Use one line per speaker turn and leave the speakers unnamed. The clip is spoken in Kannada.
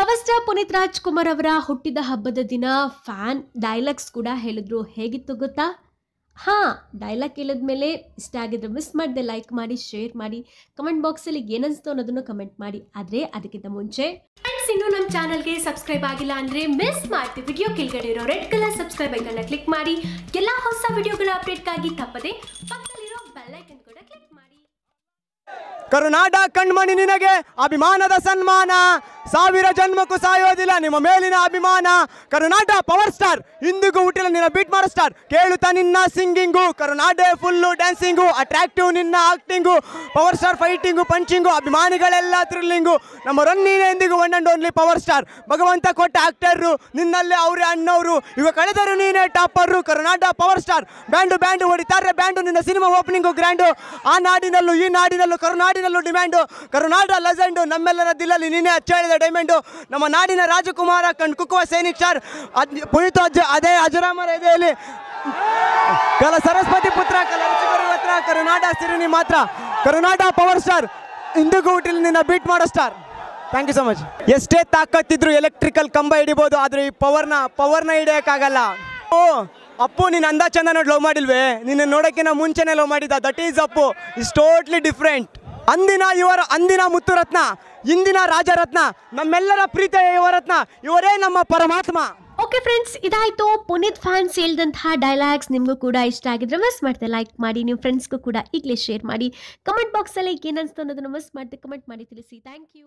ಪವರ್ ಸ್ಟಾರ್ ಪುನೀತ್ ರಾಜ್ಕುಮಾರ್ ಅವರ ಹುಟ್ಟಿದ ಹಬ್ಬದ ದಿನ ಫ್ಯಾನ್ ಡೈಲಾಗ್ಸ್ ಕೂಡ ಹೇಳಿದ್ರು. ಹೇಗಿತ್ತು ಗೊತ್ತಾ? ಹಾಂ, ಡೈಲಾಗ್ ಕೇಳಿದ್ಮೇಲೆ ಇಷ್ಟ ಆಗಿದ್ರೆ ಮಿಸ್ ಮಾಡಿದೆ ಲೈಕ್ ಮಾಡಿ ಶೇರ್ ಮಾಡಿ ಕಮೆಂಟ್ ಬಾಕ್ಸಲ್ಲಿ ಏನನ್ಸ್ತು ಅನ್ನೋದನ್ನು ಕಮೆಂಟ್ ಮಾಡಿ. ಆದರೆ ಅದಕ್ಕಿಂತ ಮುಂಚೆ ಇನ್ನೂ ನಮ್ಮ ಚಾನಲ್ಗೆ ಸಬ್ಸ್ಕ್ರೈಬ್ ಆಗಿಲ್ಲ ಅಂದರೆ ಮಿಸ್ ಮಾಡ್ತೀವಿ ವಿಡಿಯೋ ಕೆಳಗಡೆ ಇರೋ ರೆಡ್ ಕಲರ್ ಸಬ್ಸ್ಕ್ರೈಬ್ ಐಕನ್ನ ಕ್ಲಿಕ್ ಮಾಡಿ. ಎಲ್ಲ ಹೊಸ ವಿಡಿಯೋಗಳ ಅಪ್ಡೇಟ್ಗಾಗಿ ತಪ್ಪದೆ ಪಕ್ಕದಲ್ಲಿರೋ ಬೆಲ್ಲೈಕನ್ ಕೂಡ ಕ್ಲಿಕ್ ಮಾಡಿ.
ಕರುನಾಡ ಕಣ್ಮಣಿ ನಿನಗೆ ಅಭಿಮಾನದ ಸನ್ಮಾನ. ಸಾವಿರ ಜನ್ಮಕ್ಕೂ ಸಾಯೋದಿಲ್ಲ. ನಿಮ್ಮ ಮೇಲಿನ ಅಭಿಮಾನ. ಕರುನಾಟ ಪವರ್ ಸ್ಟಾರ್. ಇಂದಿಗೂ ಹುಟ್ಟಿಲ್ಲ ನಿನ್ನ ಬೀಟ್ ಮಾಡೋ ಸ್ಟಾರ್ ಕೇಳುತ್ತಾ ನಿನ್ನ ಸಿಂಗಿಂಗು ಕರುನಾಡೆ ಫುಲ್ಲು ಡ್ಯಾನ್ಸಿಂಗು ಅಟ್ರಾಕ್ಟಿವ್ ನಿನ್ನ acting power star fighting punching ಅಭಿಮಾನಿಗಳೆಲ್ಲ thrilling ನಮ್ಮ ರನ್ನೀನೇ ಎಂದಿಗೂ one and only power star ಭಗವಂತ ಕೊಟ್ಟ ಆಕ್ಟರು ನಿನ್ನಲ್ಲೇ ಅವರೇ ಅಣ್ಣವರು. ಇವ ಕಳೆದರು ನೀನೇ ಟಾಪರು ಕರುನಾಟ ಪವರ್ ಸ್ಟಾರ್ ಬ್ಯಾಂಡು ಬ್ಯಾಂಡು ಹೊಡಿತಾರೆ ಬ್ಯಾಂಡು. ನಿನ್ನ ಸಿನಿಮಾ ಓಪನಿಂಗು ಗ್ರ್ಯಾಂಡು ಆ ನಾಡಿನಲ್ಲೂ, ಈ ನಾಡಿನಲ್ಲೂ, ಕರುನಾಡಿನಲ್ಲೂ ಡಿಮ್ಯಾಂಡು ಕರುನಾಡ ಲೆಜೆಂಡು ನಮ್ಮೆಲ್ಲರ ದಿಲ್ಲಲ್ಲಿ ನೀನೇ ಅಚ್ಚಳಿದ ಡೈಮಂಡು ನಮ್ಮ ನಾಡಿನ ರಾಜಕುಮಾರ ಕಣ್ ಕುಕ್ಕುವ ಸೈನಿಕ್ ಸ್ಟಾರ್ ಅದ್ ಪುನೀತ್ ಅಜ್ಜ ಅದೇ ಅಜರಾಮರ ಎದೆಯಲ್ಲಿ ಕಲ ಸರಸ್ವತಿ ಪುತ್ರ, ಕಲ ಹತ್ರ, ಕರುನಾಡ ಸಿರಿನಿ ಮಾತ್ರ. ಕರುನಾಡ ಪವರ್ ಸ್ಟಾರ್ ಇಂದಿಗೂ ನಿನ್ನ ಬೀಟ್ ಮಾಡೋ star thank you so much ಎಷ್ಟೇ ತಾಕತ್ತಿದ್ರು ಎಲೆಕ್ಟ್ರಿಕಲ್ ಕಂಬ ಹಿಡಿಬೋದು, ಆದರೆ ಈ ಪವರ್ನ ಪವರ್ನ ಹಿಡಿಯೋಕ್ಕಾಗಲ್ಲ. ಓ, ಅಪ್ಪು, ನೀನು ಅಂದ ಚಂದ ನೋಡಿ ಲವ್ ಮಾಡಿಲ್ವೇ? ನಿನ್ನ ನೋಡೋಕ್ಕಿಂತ ಮುಂಚೆನೇ ಲವ್ ಮಾಡಿದ್ದ that is Appu. Is totally different ಅಂದಿನ ಇವರ ಅಂದಿನ ಮುತ್ತುರತ್ನ, ಇಂದಿನ ರಾಜರತ್ನ, ನಮ್ಮೆಲ್ಲರ ಪ್ರೀತಿಯ ಯುವರತ್ನ, ಇವರೇ ನಮ್ಮ ಪರಮಾತ್ಮ.
ಓಕೆ ಫ್ರೆಂಡ್ಸ್ ಇದಾಯ್ತು. ಪುನೀತ್ ಫ್ಯಾನ್ಸ್ ಹೇಳಿದಂತಹ ಡೈಲಾಗ್ಸ್ ನಿಮಗೂ ಕೂಡ ಇಷ್ಟ ಆಗಿದ್ರೆ ಮಿಸ್ ಮಾಡ್ತೆ ಲೈಕ್ ಮಾಡಿ ನಿಮ್ಮ ಫ್ರೆಂಡ್ಸ್ಗೂ ಕೂಡ ಈಗಲೇ ಶೇರ್ ಮಾಡಿ. ಕಮೆಂಟ್ ಬಾಕ್ಸಲ್ಲಿ ಏನನ್ಸ್ತು ಅನ್ನೋದನ್ನು ಮಿಸ್ ಮಾಡ್ತೆ ಕಮೆಂಟ್ ಮಾಡಿ ತಿಳಿಸಿ. Thank you